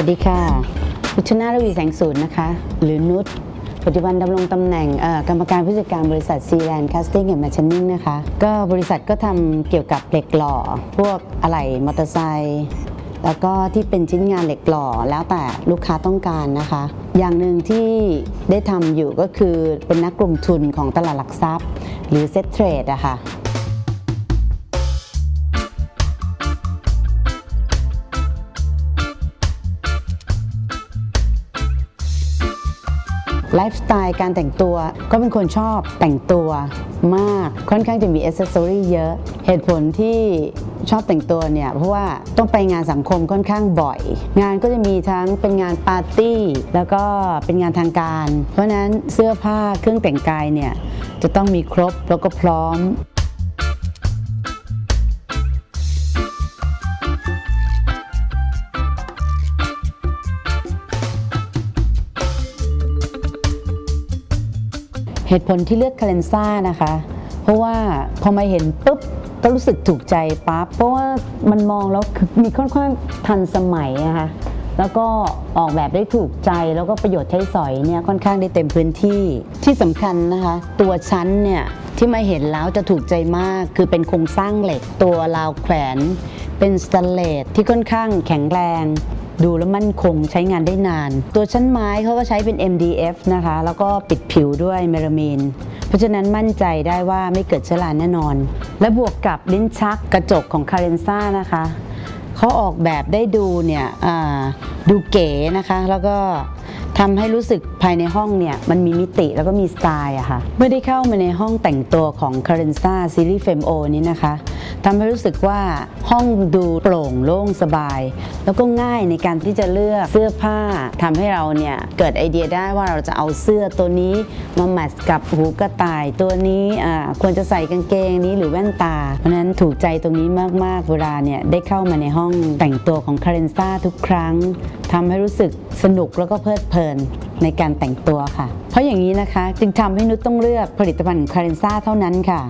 วัสดีค่ะนุชนาระวีแสงศูนย์นะคะ หรือนุชปัจจุบันดำรงตำแหน่งกรรมการผู้จัดการบริษัทซีแลนด์คัสติ้งแอนด์แมชชีนิ่งนะคะ ก็บริษัทก็ทำเกี่ยวกับเหล็กหล่อ พวกอะไหล่มอเตอร์ไซค์แล้วก็ที่เป็นชิ้นงานเหล็กหล่อแล้วแต่ลูกค้าต้องการนะคะ อย่างหนึ่งที่ได้ทำอยู่ก็คือเป็นนักลงทุนของตลาดหลักทรัพย์ หรือเซ็ตเทรดอะค่ะ ไลฟ์สไตล์การแต่งตัวก็เป็นคนชอบแต่งตัวมากค่อนข้างจะมีอ c เซสซอรี่เยอะ เหตุผลที่ชอบแต่งตัวเนี่ย เพราะว่าต้องไปงานสังคมค่อนข้างบ่อย งานก็จะมีทั้งเป็นงานปาร์ตี้ แล้วก็เป็นงานทางการ เพราะนั้นเสื้อผ้าเครื่องแต่งกายเนี่ย จะต้องมีครบแล้วก็พร้อม เหตุผลที่เลือกคาเลนซ่านะคะ เพราะว่าพอมาเห็นปุ๊บก็รู้สึกถูกใจปั๊บเพราะว่ามันมองแล้วมีค่อนข้างทันสมัยนะคะแล้วก็ออกแบบได้ถูกใจแล้วก็ประโยชน์ใช้สอยเนี่ยค่อนข้างได้เต็มพื้นที่ที่สำคัญนะคะ ตัวชั้นเนี่ยที่มาเห็นแล้วจะถูกใจมากคือเป็นโครงสร้างเหล็ก ตัวราวแขวน เป็นสแตนเลสที่ค่อนข้างแข็งแรง ดูแล้วมั่นคงใช้งานได้นาน ตัวชั้นไม้เขาก็ใช้เป็น MDF นะคะ แล้วก็ปิดผิวด้วยเมลามีน เพราะฉะนั้นมั่นใจได้ว่าไม่เกิดเชื้อราแน่นอน และบวกกับลิ้นชักกระจกของคาเรนซ่านะคะเขาออกแบบได้ดูเนี่ยดูเก๋นะคะ แล้วก็ทำให้รู้สึกภายในห้องเนี่ย มันมีมิติแล้วก็มีสไตล์อะค่ะ เมื่อได้เข้ามาในห้องแต่งตัวของ c a r e n z a Series f e m o นี้นะคะ ทำให้รู้สึกว่าห้องดูโปร่งโล่งสบาย แล้วก็ง่ายในการที่จะเลือกเสื้อผ้าทำให้เราเนี่ยเกิดไอเดียได้ว่าเราจะเอาเสื้อตัวนี้มาแมทช์กับหูกระต่ายตัวนี้อ่าควรจะใส่กางเกงนี้หรือแว่นตา เพราะฉะนั้นถูกใจตรงนี้มากๆเวลาเนี่ยได้เข้ามาในห้องแต่งตัวของคาเรนซ่าทุกครั้งทำให้รู้สึกสนุกแล้วก็เพลิดเพลินในการแต่งตัวค่ะ เพราะอย่างนี้นะคะจึงทำให้นุชต้องเลือกผลิตภัณฑ์คาเรนซ่าเท่านั้นค่ะ